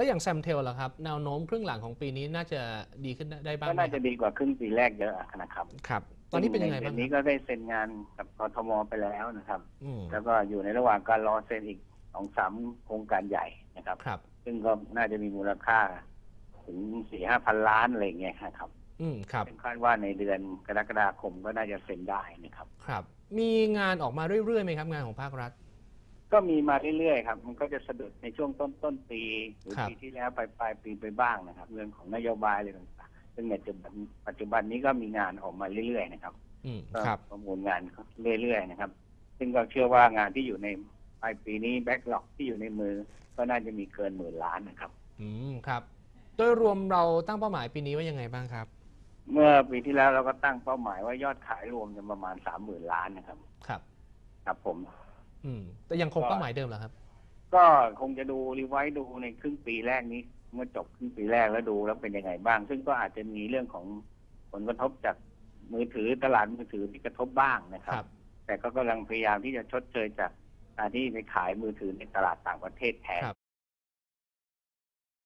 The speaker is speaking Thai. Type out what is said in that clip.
แล้วอย่างแซมเทลล่ะครับแนวโน้มครึ่งหลังของปีนี้น่าจะดีขึ้นได้บ้างก็ไหมน่าคจะรับดีกว่าครึ่งปีแรกเยอะนะครับครับ ตอนนี้เป็นยังไงซึ่บ้างดือนี้ครับก็ได้เซ็นงานกับกทมไปแล้วนะครับ อืมแล้วก็อยู่ในระหว่างการรอเซ็นอีกสองสามโครงการใหญ่นะครับ ครับ ซึ่งก็น่าจะมีมูลค่าถึงสี่ห้าพันล้านอะไรอย่างเงี้ยครับ อืมครับ ซึ่งคาดว่าในเดือนกรกฎาคมก็น่าจะเซ็นได้นะครับ ครับ มีงานออกมาเรื่อยๆไหมครับ งานของภาครัฐ ก็มีมาเรื่อยๆครับ มันก็จะสะดุดในช่วงต้นต้นปีหรือครับ ปีที่แล้วปลายปลายปีไปบ้างนะครับ เรื่องของนโยบายอะไรต่างๆซึ่งในปัจจุบันปัจจุบันนี้ก็มีงานออกมาเรื่อยๆนะครับอืมก็ครับ ประมูลงานเรื่อยๆนะครับ ซึ่งก็เชื่อว่างานที่อยู่ในปลายปีนี้แบ็กหลอกที่อยู่ในมือ ก็น่าจะมีเกินหมื่นล้านนะครับ อืมครับ โดยรวมเราตั้งเป้าหมายปีนี้ว่ายังไงบ้างครับ เมื่อปีที่แล้วเราก็ตั้งเป้าหมายว่ายอดขายรวมจะประมาณสามหมื่นล้านนะครับ ครับ ครับผม อืมแต่ยังคงเป้าหมายเดิมเหรอครับ ก็คงจะดูรีไวซ์ดูในครึ่งปีแรกนี้ เมื่อจบครึ่งปีแรกแล้วดูแล้วเป็นยังไงบ้าง ซึ่งก็อาจจะมีเรื่องของผลกระทบจากมือถือตลาดมือถือที่กระทบบ้างนะคครัรับบแต่ก็กำลังพยายามที่จะชดเชยจากการที่ไปขายมือถือในตลาดต่างประเทศแทนครับ